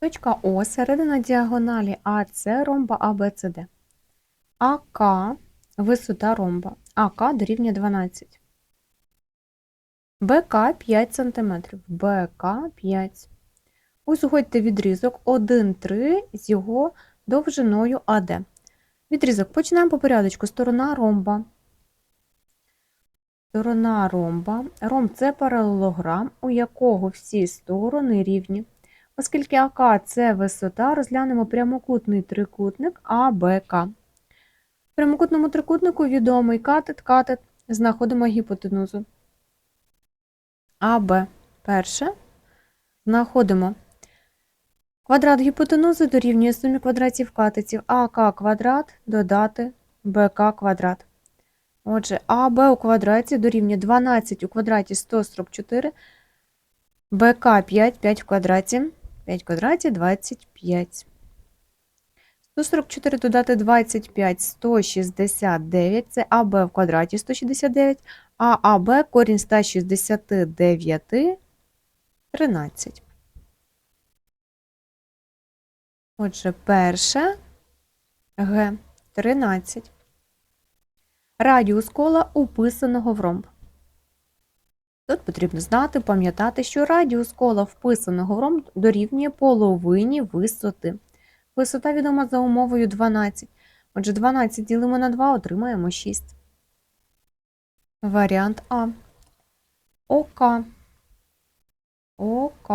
Точка О, середина діагоналі АС ромба АБЦД. АК висота ромба. АК дорівнює 12. БК 5 см. БК 5. Узгодьте відрізок 1,3 з його довжиною АД. Відрізок починаємо по порядочку. Сторона ромба. Сторона ромба. Ромб це паралелограм, у якого всі сторони рівні. Оскільки АК це висота, розглянемо прямокутний трикутник АБК. В прямокутному трикутнику відомий катет, катет, знаходимо гіпотенузу. АБ перше. Знаходимо квадрат гіпотенузи дорівнює сумі квадратів катетів АК квадрат додати БК квадрат. Отже, АБ у квадраті дорівнює 12 у квадраті 144, БК 5, 5 в квадраті, 5 в квадраті 25. 144 додати 25, 169, це АБ в квадраті 169, а АБ корінь 169, 13. Отже, перше Г 13. Радіус кола уписаного в ромб. Тут потрібно знати, пам'ятати, що радіус кола вписаного в ромб дорівнює половині висоти. Висота відома за умовою 12. Отже, 12 ділимо на 2, отримаємо 6. Варіант А. ОК. ОК.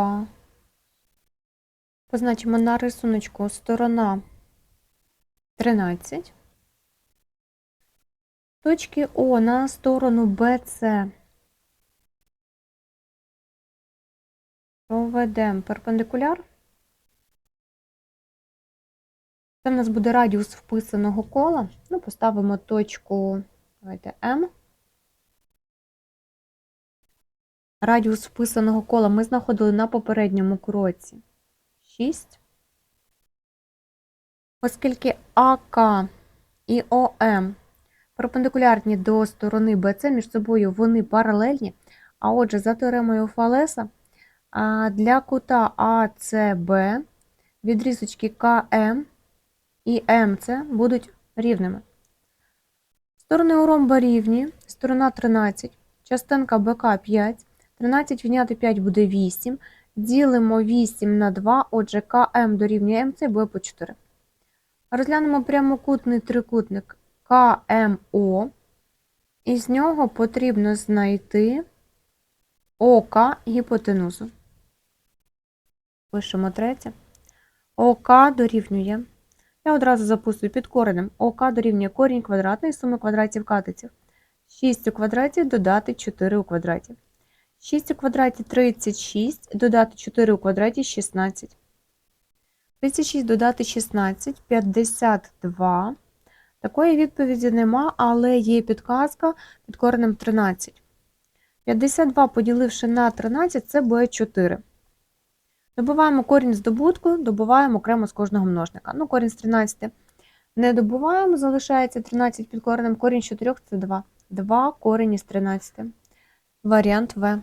Позначимо на рисуночку сторона 13. Точки О на сторону БЦ. Проведемо перпендикуляр. Це в нас буде радіус вписаного кола. Ну, поставимо точку давайте, М. Радіус вписаного кола ми знаходили на попередньому кроці 6. Оскільки АК і ОМ перпендикулярні до сторони БЦ, між собою вони паралельні, а отже, за теоремою Фалеса, для кута АЦБ відрізочки КМ і МЦ будуть рівними. Сторони у ромба рівні, сторона 13, частинка БК 5, 13 відняти 5 буде 8, ділимо 8 на 2, отже, КМ дорівнює МЦ буде по 4. Розглянемо прямокутний трикутник КМО, і з нього потрібно знайти ОК гіпотенузу. Пишемо третє. ОК дорівнює. Я одразу записую під коренем. ОК дорівнює корінь квадратний суми квадратів катетів. 6 у квадраті додати 4 у квадраті. 6 у квадраті 36, додати 4 у квадраті 16. 36 додати 16, 52. Такої відповіді нема, але є підказка під коренем 13. 52 поділивши на 13, це буде 4. Добуваємо корінь з добутку, добуваємо окремо з кожного множника. Ну, корінь з 13 не добуваємо, залишається 13 під коренем, корінь з 4 це 2. 2 корінь із 13. Варіант В.